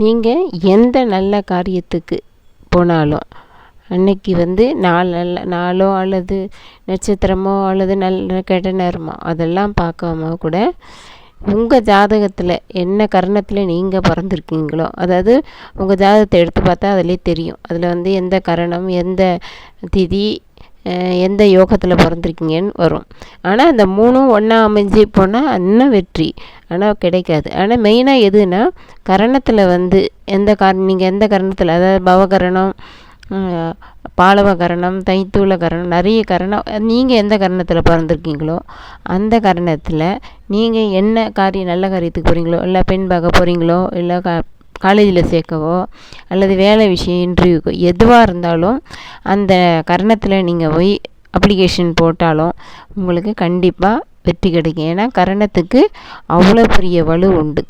நீங்கள் எந்த நல்ல காரியத்துக்கு போனாலும் அன்னைக்கு வந்து நாள் நல்ல நாளோ அல்லது நட்சத்திரமோ அல்லது நல்ல கெட்ட நேரமோ அதெல்லாம் பார்க்காம கூட உங்கள் ஜாதகத்தில் என்ன கரணத்தில் நீங்கள் பிறந்துருக்கீங்களோ அதாவது உங்கள் ஜாதகத்தை எடுத்து பார்த்தா அதிலே தெரியும். அதில் வந்து எந்த கரணம் எந்த திதி எந்த யோகத்தில் பிறந்துருக்கீங்கன்னு வரும். ஆனால் இந்த மூணும் ஒன்றா அமைஞ்சு போனால் இன்னும் வெற்றி. ஆனால் கிடைக்காது. ஆனால் மெயினாக எதுனா கரணத்தில் வந்து எந்த கார நீங்கள் எந்த கரணத்தில் அதாவது பவகரணம் பாலவ கரணம் தைத்தூள கரணம் நிறைய கரணம் நீங்கள் எந்த கரணத்தில் பிறந்துருக்கீங்களோ அந்த கரணத்தில் நீங்கள் என்ன காரியம் நல்ல காரியத்துக்கு போகிறீங்களோ இல்லை பெண் பார்க்க போகிறீங்களோ இல்லை க காலேஜில் சேர்க்கவோ அல்லது வேலை விஷயம் இன்டர்வியூக்கோ எதுவாக இருந்தாலும் அந்த கரணத்தில் நீங்கள் போய் அப்ளிகேஷன் போட்டாலும் உங்களுக்கு கண்டிப்பாக வெற்றி கிடைக்கும் ஏன்னா கரணத்துக்கு அவ்வளோ பெரிய வலு உண்டு.